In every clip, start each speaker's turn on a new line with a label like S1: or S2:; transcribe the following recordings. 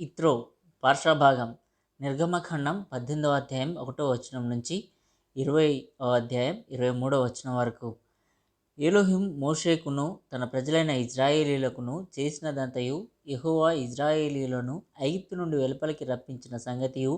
S1: ఇత్రో పార్శ్వభాగం నిర్గమఖండం పద్దెనిమిదవ అధ్యాయం ఒకటో వచనం నుంచి ఇరవై అధ్యాయం ఇరవై మూడవ వచనం వరకు. ఏలోహిం మోషేకును తన ప్రజలైన ఇజ్రాయేలీలకును చేసినదంతయు ఎహోవా ఇజ్రాయేలీలను ఐగిప్తు నుండి వెలుపలికి రప్పించిన సంగతియు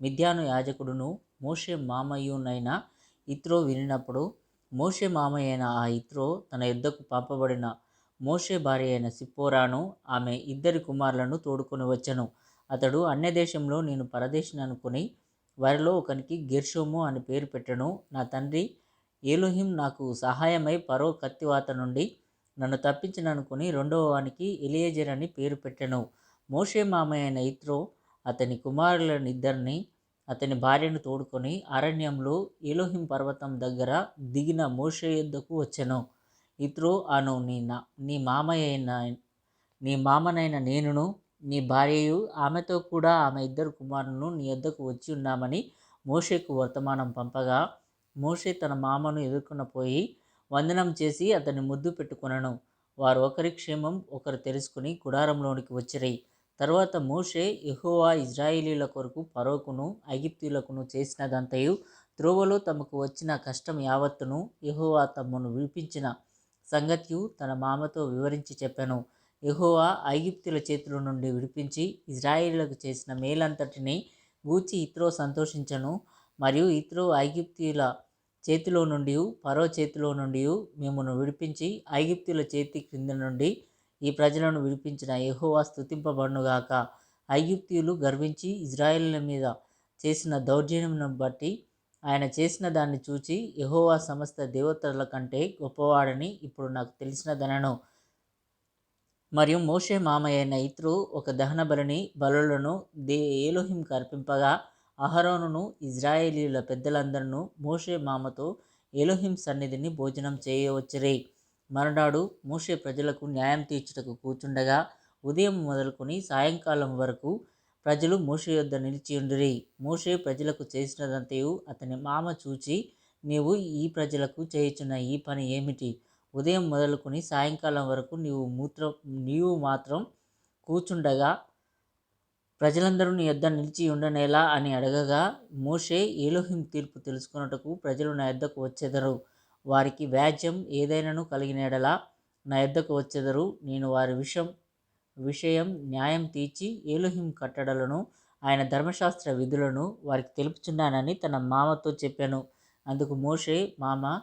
S1: మిథ్యాను యాజకుడును మోషే మామయ్యునైన ఇత్రో వినినప్పుడు మోషే మామయ్య అయిన ఆ ఇత్రో తన యుద్ధకు పంపబడిన మోషే భార్య అయిన సిప్పోరాను ఆమె ఇద్దరి కుమారులను తోడుకొని వచ్చను. అతడు అన్య దేశంలో నేను పరదేశిని అనుకుని వారిలో ఒకనికి గెర్షోము అని పేరు పెట్టెను. నా తండ్రి ఏలోహిం నాకు సహాయమై పరో కత్తివాత నుండి నన్ను తప్పించిననుకుని రెండవ వానికి ఎలియజర్ అని పేరు పెట్టెను. మోషే మామయ్య అయిన ఇత్రో అతని కుమారులను ఇద్దరిని అతని భార్యను తోడుకొని అరణ్యంలో ఏలోహిం పర్వతం దగ్గర దిగిన మోషే యుద్ధకు వచ్చెను. ఇత్రో అను నీ నా నీ మామయ్య నీ మామనైన నేనును నీ భార్యయు ఆమెతో కూడా ఆమె ఇద్దరు కుమారులను నీ యొద్దకు వచ్చి ఉన్నామని మోషేకు వర్తమానం పంపగా మోషే తన మామను ఎదుర్కొన్న పోయి వందనం చేసి అతన్ని ముద్దు పెట్టుకొనను. వారు ఒకరి క్షేమం ఒకరు తెలుసుకుని గుడారంలోనికి వచ్చిరి. తర్వాత మోషే యహోవా ఇజ్రాయిలీల కొరకు పరోకును ఐగిప్తీయులకును చేసినదంతయు త్రోవలో తమకు వచ్చిన కష్టం యావత్తును ఎహోవా తమను విడిపించిన. సంగతియు తన మామతో వివరించి చెప్పాను. ఎహోవా ఐగిప్తుల చేతుల నుండి విడిపించి ఇజ్రాయిళ్ళకు చేసిన మేలంతటిని గూర్చి ఇత్రో సంతోషించను. మరియు ఇత్రో ఐగిప్తీయుల చేతిలో నుండి పరో చేతిలో నుండి మిమ్మను విడిపించి ఐగిప్తుల చేతి క్రింద నుండి ఈ ప్రజలను విడిపించిన యెహోవా స్థుతింపబడునుగాక ఐగిప్తీయులు గర్వించి ఇజ్రాయిల్ మీద చేసిన దౌర్జన్యం బట్టి ఆయన చేసిన దాన్ని చూచి యహోవా సమస్త దేవతల కంటే గొప్పవాడని ఇప్పుడు నాకు తెలిసినదనను. మరియు మోషే మామయ్య అయిన ఒక దహన బలిని బలులను దే ఏలోహిం కర్పింపగా అహరోనును ఇజ్రాయేలీల పెద్దలందరూ మోషే మామతో ఏలోహిం సన్నిధిని భోజనం చేయవచ్చురే. మరునాడు మోషే ప్రజలకు న్యాయం తీర్చుటకు కూర్చుండగా ఉదయం మొదలుకొని సాయంకాలం వరకు ప్రజలు మోషే యొద్ద నిలిచియుండిరి మోషే ప్రజలకు చేసినదంతయు అతని మామ చూచి నీవు ఈ ప్రజలకు చేయుచున్న ఈ పని ఏమిటి? ఉదయం మొదలుకొని సాయంకాలం వరకు నీవు మూత్రం నీవు మాత్రం కూర్చుండగా ప్రజలందరూ నీ యొద్ద నిలిచి ఉండనేలా అని అడగగా మోషే ఏలోహిం తీర్పు తెలుసుకొనుటకు ప్రజలు నా యొద్దకు వచ్చెదరు. వారికి వ్యాజ్యం ఏదైనాను కలిగిన నా యొద్దకు వచ్చెదరు. నేను వారి విషయం విషయం న్యాయం తీర్చి ఏలుహిం కట్టడలను ఆయన ధర్మశాస్త్ర విధులను వారికి తెలుపుచున్నానని తన మామతో చెప్పాను. అందుకు మోషే మామ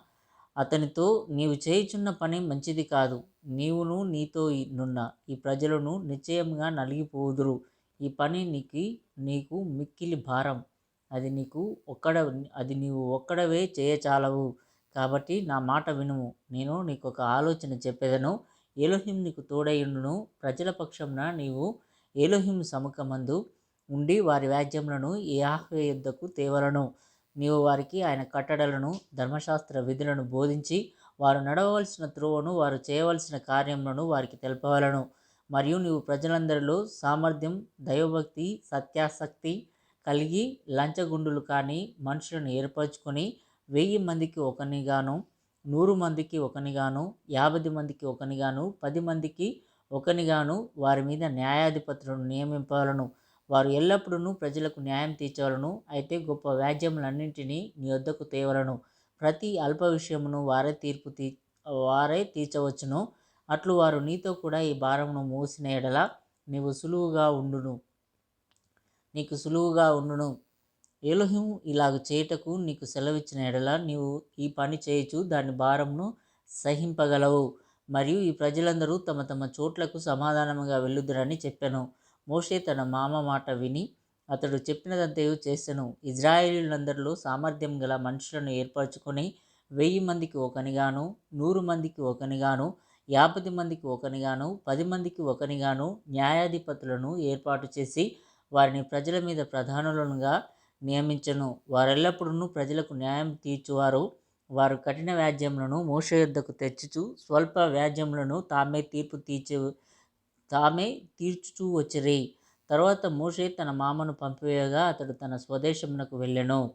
S1: అతనితో నీవు చేయుచున్న పని మంచిది కాదు. నీవును నీతో నున్న. ఈ ప్రజలను నిశ్చయంగా నలిగిపోదురు. ఈ పని నీకు నీకు మిక్కిలి భారం. అది నీకు ఒక్కడ అది నీవు ఒక్కడవే చేయచాలవు. కాబట్టి నా మాట వినుము. నేను నీకు ఒక ఆలోచన చెప్పేదను. ఏలోహిం నీకు తోడయుండును ప్రజల పక్షంన నీవు ఏలోహిం సముఖమందు ఉండి వారి వ్యాజ్యములను యాహ్వే యుద్ధకు తేవలను. నీవు వారికి ఆయన కట్టడలను ధర్మశాస్త్ర విధులను బోధించి వారు నడవవలసిన త్రోవను వారు చేయవలసిన కార్యములను వారికి తెలపవలను. మరియు నీవు ప్రజలందరిలో సామర్థ్యం దైవభక్తి సత్యాసక్తి కలిగి లంచగుండులు కానీ మనుషులను ఏర్పరచుకొని వెయ్యి మందికి ఒకనిగాను నూరు మందికి ఒకనిగాను యాభై మందికి ఒకనిగాను పది మందికి ఒకనిగాను వారి మీద న్యాయాధిపతులను నియమింపాలను వారు ఎల్లప్పుడూ ప్రజలకు న్యాయం తీర్చవలను అయితే గొప్ప వ్యాజ్యములన్నింటినీ నీ వద్దకు తేవలను. ప్రతి అల్ప విషయమును వారే తీర్పు తీ వారే తీర్చవచ్చును. అట్లు వారు నీతో కూడా ఈ భారమును మోసిన ఎడల నీవు సులువుగా ఉండును. నీకు సులువుగా ఉండును. ఏలోహిం ఇలాగ చేయుటకు నీకు సెలవిచ్చిన ఎడల నీవు ఈ పని చేయొచ్చు దాని భారంను సహింపగలవు. మరియు ఈ ప్రజలందరూ తమ తమ చోట్లకు సమాధానముగా వెళ్ళుదురని చెప్పాను. మోషే తన మామ మాట విని అతడు చెప్పినదంతయు చేశాను ఇజ్రాయేలీలందరిలో సామర్థ్యం గల మనుషులను ఏర్పరచుకొని వెయ్యి మందికి ఒకనిగాను నూరు మందికి ఒకనిగాను యాభై మందికి ఒకనిగాను పది మందికి ఒకనిగాను న్యాయాధిపతులను ఏర్పాటు చేసి వారిని ప్రజల మీద ప్రధానులనుగా నియమించను. వారెల్లప్పుడూ ప్రజలకు న్యాయం తీర్చువారు. వారు కఠిన వ్యాజ్యములను మోష యుద్ధకు తెచ్చుచు స్వల్ప వ్యాజ్యములను తామే తీర్పు తీర్చు తామే తీర్చుచూ వచ్చిరి. తర్వాత మోషే తన మామను పంపివేయగా అతడు తన స్వదేశమునకు వెళ్ళెను.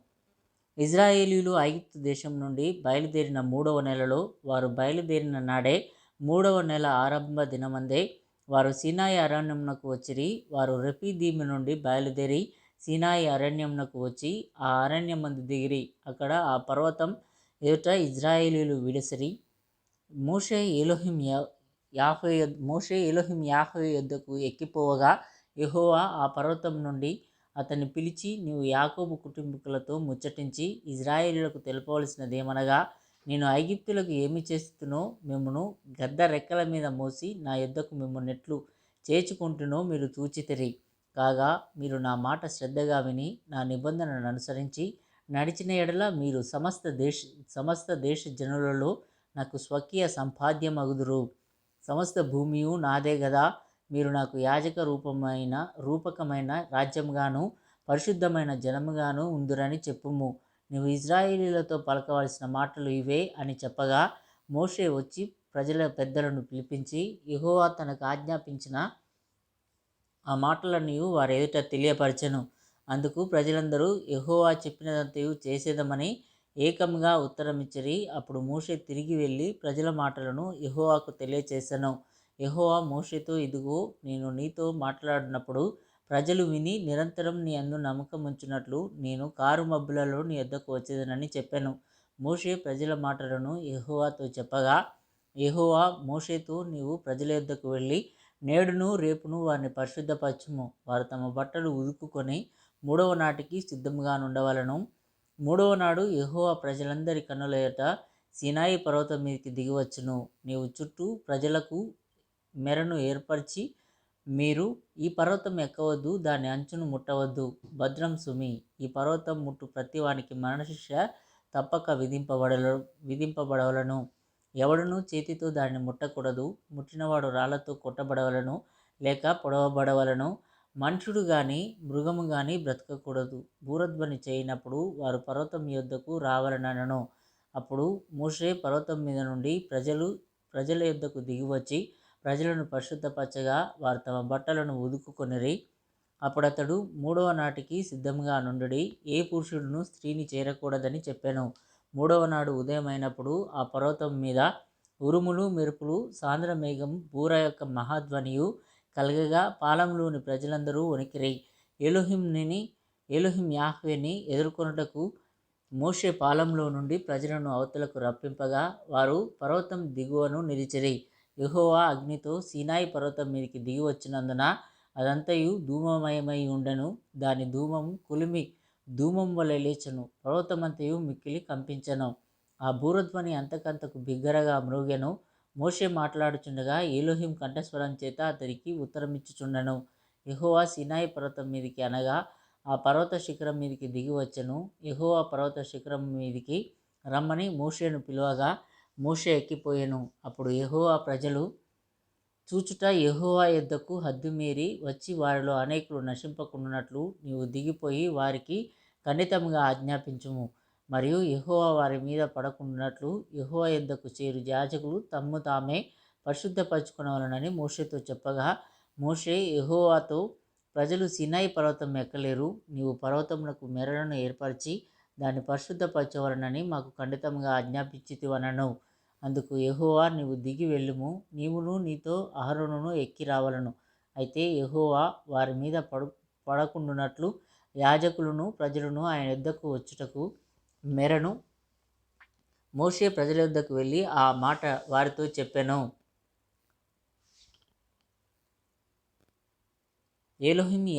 S1: ఇజ్రాయేలీలు ఐగుప్తు దేశం నుండి బయలుదేరిన మూడవ నెలలో వారు బయలుదేరిన నాడే మూడవ నెల ఆరంభ దినమందే వారు సీనాయి అరణ్యమునకు వచ్చిరి. వారు రెపీదీమి నుండి బయలుదేరి సీనాయి అరణ్యమునకు వచ్చి ఆ అరణ్యమందు దిగిరి. అక్కడ ఆ పర్వతం ఎదుట ఇజ్రాయేలీలు విడిసిరి. మోషే ఎలోహిం యాహో మోషే ఎలోహిం యాహో యొద్దకు ఎక్కిపోవగా యెహోవా ఆ పర్వతం నుండి అతన్ని పిలిచి నీవు యాకోబు కుటుంబీకులతో ముచ్చటించి ఇజ్రాయేలీలకు తెలపవలసినదేమనగా నేను ఐగిప్తులకు ఏమి చేస్తునో మిమ్మను గద్ద రెక్కల మీద మోసి నా యొద్దకు మిమ్మల్ని నెట్లు చేర్చుకుంటునో మీరు చూచితిరి. కాగా మీరు నా మాట శ్రద్ధగా విని నా నిబంధనను అనుసరించి నడిచిన ఎడల మీరు సమస్త దేశ సమస్త దేశ జనులలో నాకు స్వకీయ సంపాద్యమగుదురు. సమస్త భూమియు నాదే కదా మీరు నాకు యాజక రూపమైన రూపకమైన రాజ్యంగాను పరిశుద్ధమైన జనముగాను ఉందురని చెప్పుము. నువ్వు ఇజ్రాయేలీలతో పలకవలసిన మాటలు ఇవే అని చెప్పగా మోషే వచ్చి ప్రజల పెద్దలను పిలిపించి యహోవా తనకు ఆజ్ఞాపించిన ఆ మాటలన్నీ వారి ఎదుట తెలియపరచను. అందుకు ప్రజలందరూ ఎహోవా చెప్పినదంతయు చేసేదమని ఏకంగా ఉత్తరమిచ్చిరి. అప్పుడు మోషే తిరిగి వెళ్ళి ప్రజల మాటలను ఎహోవాకు తెలియచేశాను ఎహోవా మోషేతో ఇదిగో నేను నీతో మాట్లాడినప్పుడు ప్రజలు విని నిరంతరం నీ అందు నమ్మకం ఉంచినట్లు నేను కారు మబ్బులలో నీ వద్దకు వచ్చేదనని చెప్పాను. మోషే ప్రజల మాటలను యెహోవాతో చెప్పగా ఎహోవా మోషేతో నీవు ప్రజల యొద్దకు వెళ్ళి నేడును రేపును వారిని పరిశుద్ధపరచుము. వారు తమ బట్టలు ఉదుకుకొని మూడవ నాటికి సిద్ధంగా నుండవలను. మూడవ నాడు యెహోవా ప్రజలందరి కన్నుల సినాయి పర్వతం మీదకి దిగివచ్చును నీవు చుట్టూ ప్రజలకు మెరను ఏర్పరిచి మీరు ఈ పర్వతం ఎక్కవద్దు దాని అంచును ముట్టవద్దు. భద్రం సుమి ఈ పర్వతం ముట్టు ప్రతి వానికి మరణశిక్ష తప్పక విధింపబడల విధింపబడవలను. ఎవడును చేతితో దాన్ని ముట్టకూడదు. ముట్టినవాడు రాళ్ళతో కొట్టబడవలను లేక పొడవబడవలను. మనుషుడు గాని మృగము గాని బ్రతకకూడదు. భూరధ్వని చేయనప్పుడు వారు పర్వతం యొద్దకు రావాలనను అప్పుడు మోషే పర్వతం మీద నుండి ప్రజలు ప్రజల యొద్దకు దిగివచ్చి ప్రజలను పరిశుద్ధపరచగా వారు తమ బట్టలను ఉదుకుకొనిరి అప్పుడతడు మూడవ నాటికి సిద్ధంగా నుండి ఏ పురుషుడును స్త్రీని చేరకూడదని చెప్పాను. మూడవ నాడు ఉదయమైనప్పుడు ఆ పర్వతం మీద ఉరుములు మెరుపులు సాంద్ర మేఘం బూర యొక్క మహాధ్వనియు కలగగా పాలంలోని ప్రజలందరూ వణికిరి. ఎలోహింని ఎలుహిం యాహ్వేని ఎదుర్కొనుటకు మోషే పాలంలో నుండి ప్రజలను అవతలకు రప్పింపగా వారు పర్వతం దిగువను నిలిచిరి. యహోవా అగ్నితో సీనాయి పర్వతం మీదకి దిగి వచ్చినందున అదంతయు ధూమమయమై ఉండెను. దాని ధూమం కులిమి ధూమం వలె లేచెను పర్వతమంతయు మిక్కిలి కంపించెను. ఆ బూరధ్వని అంతకంతకు బిగ్గరగా మ్రోగెను మోషే మాట్లాడుచుండగా ఏలోహిం కంఠస్వరం చేత అతనికి ఉత్తరమిచ్చుచుండెను. యహోవా సినాయి పర్వతం మీదికి అనగా ఆ పర్వత శిఖరం మీదికి దిగి వచ్చెను. యెహోవా పర్వత శిఖరం మీదికి రమ్మని మోషేను పిలువగా మోషే ఎక్కిపోయెను. అప్పుడు యహోవా ప్రజలు చూచుట యహోవా యొద్దకు హద్దు మీరి వచ్చి వారిలో అనేకులు నశింపకుండానట్లు నీవు దిగిపోయి వారికి ఖండితంగా ఆజ్ఞాపించుము. మరియు యెహోవా వారి మీద పడకుండానట్లు యెహోవా యొద్దకు చేరు యాజకులు తమ్ము తామే పరిశుద్ధపరచుకునవలనని మోషేతో చెప్పగా మోషే యహోవాతో ప్రజలు సినాయి పర్వతం ఎక్కలేరు. నీవు పర్వతమునకు మెరలను ఏర్పరిచి దాన్ని పరిశుద్ధపరచవలనని మాకు ఖండితంగా ఆజ్ఞాపించితివనను. అందుకు యహోవా నీవు దిగి వెళ్ళుము. నీవును నీతో అహరోనును ఎక్కి రావలను. అయితే యహోవా వారి మీద పడు పడకుండునట్లు యాజకులను ప్రజలను ఆయన యుద్ధకు వచ్చుటకు మెరను. మోషే ప్రజల యుద్ధకు వెళ్ళి ఆ మాట వారితో చెప్పాను. ఏలోహిం ఈ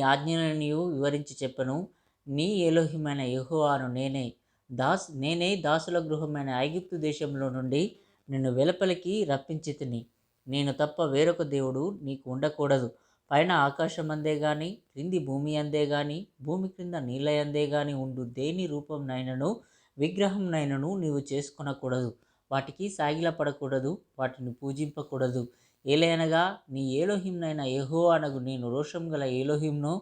S1: వివరించి చెప్పను. నీ ఏలోహిమైన యెహోవాను నేనే. దాస్ నేనే దాసుల గృహమైన ఐగిప్తు దేశంలో నుండి నిన్ను వెలుపలికి రప్పించి తిని. నేను తప్ప వేరొక దేవుడు నీకు ఉండకూడదు. పైన ఆకాశం అందే గాని క్రింది భూమి అందే గాని భూమి క్రింద నీళ్ళ అందే గాని ఉండు దేని రూపం నైనను విగ్రహం నైనను నీవు చేసుకొనకూడదు. వాటికి సాగిలపడకూడదు వాటిని పూజింపకూడదు. ఏలైనగా నీ ఏలోహింనైన యెహో అనగు నేను రోషం గల ఏలోహింను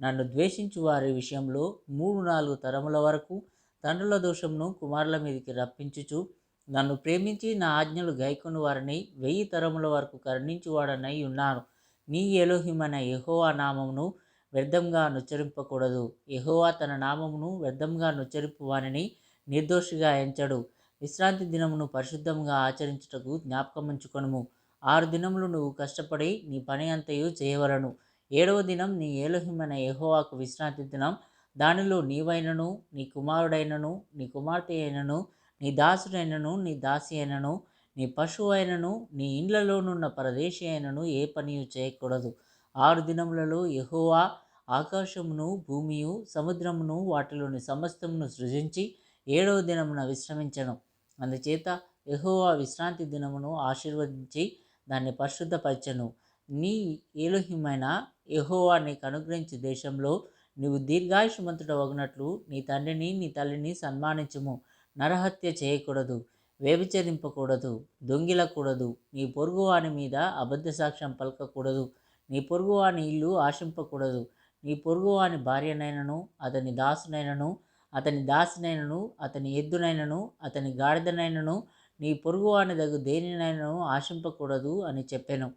S1: నన్ను ద్వేషించు వారి విషయంలో మూడు నాలుగు తరముల వరకు తండ్రుల దోషంను కుమారుల మీదకి రప్పించుచు నన్ను ప్రేమించి నా ఆజ్ఞలు గైకొని వారిని వెయ్యి తరముల వరకు కరుణించువాడనై ఉన్నాను. నీ ఎలోహిమైన యహోవా నామమును వ్యర్థంగా నుచ్చరింపకూడదు. యహోవా తన నామమును వ్యర్థంగా నుచ్చరింపు వానిని నిర్దోషిగా ఎంచడు. విశ్రాంతి దినమును పరిశుద్ధంగా ఆచరించుటకు జ్ఞాపకముంచుకొనుము. ఆరు దినములు నువ్వు కష్టపడి నీ పని అంతయు చేయవలను. ఏడవ దినం నీ ఏలోహిమైన యహోవాకు విశ్రాంతి దినం. దానిలో నీవైనను నీ కుమారుడైనను నీ కుమార్తె అయినను నీ దాసుడైనను నీ దాసి అయినను నీ పశువు అయినను నీ ఇండ్లలోనున్న పరదేశి అయినను ఏ పనియు చేయకూడదు. ఆరు దినములలో యహోవా ఆకాశమును భూమియు సముద్రమును వాటిలోని సమస్తమును సృజించి ఏడవ దినమున విశ్రమించను. అందుచేత యహోవా విశ్రాంతి దినమును ఆశీర్వదించి దాన్ని పరిశుద్ధపరచను. నీ ఏలోహిమైన యహోవా నీకు అనుగ్రహించే దేశంలో నీవు దీర్ఘాయుషమంతుడు వగినట్లు నీ తండ్రిని నీ తల్లిని సన్మానించుము. నరహత్య చేయకూడదు. వ్యభిచరింపకూడదు దొంగిలకూడదు. నీ పొరుగువాని మీద అబద్ధ సాక్ష్యం పలకకూడదు. నీ పొరుగువాని ఇల్లు ఆశింపకూడదు. నీ పొరుగువాని భార్యనైనను అతని దాసునైనను అతని దాసినైనను అతని ఎద్దునైనను అతని గాడిదనైనను నీ పొరుగువాని దగ్గు దేనినైనను ఆశింపకూడదు అని చెప్పాను.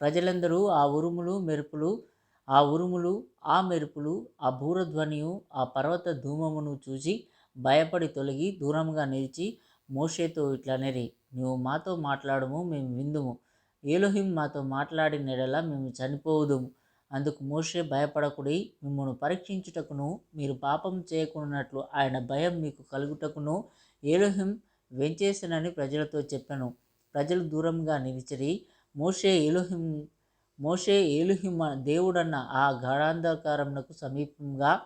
S1: ప్రజలందరూ ఆ ఉరుములు మెరుపులు ఆ ఉరుములు ఆ మెరుపులు ఆ భూరధ్వనియు ఆ పర్వత ధూమమును చూసి భయపడి తొలగి దూరంగా నిలిచి మోషేతో ఇట్లనేరి నువ్వు మాతో మాట్లాడము మేము విందుము. ఏలోహిం మాతో మాట్లాడిన నెడలా మేము చనిపోవుదుము అందుకు మోషే భయపడకుడి మిమ్మల్ని పరీక్షించుటకును మీరు పాపం చేయకున్నట్లు ఆయన భయం మీకు కలుగుటకును ఏలోహిం వెంచేసినని ప్రజలతో చెప్పాను. ప్రజలు దూరంగా నిలిచిరి. మోషే ఏలోహిం మోషే ఏలుహిమ దేవుడన్న ఆ గాఢాంధకారమునకు సమీపంగా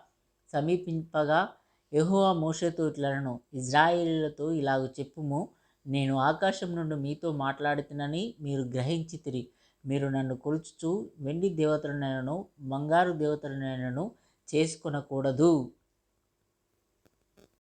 S1: సమీపింపగా యహోవా మోషేతో ఇట్లనను ఇజ్రాయిలతో ఇలాగ చెప్పుము. నేను ఆకాశం నుండి మీతో మాట్లాడుతున్నని మీరు గ్రహించితిరి మీరు నన్ను కొలుచుచు వెండి దేవతలనైనను బంగారు దేవతలనైనను చేసుకొనకూడదు.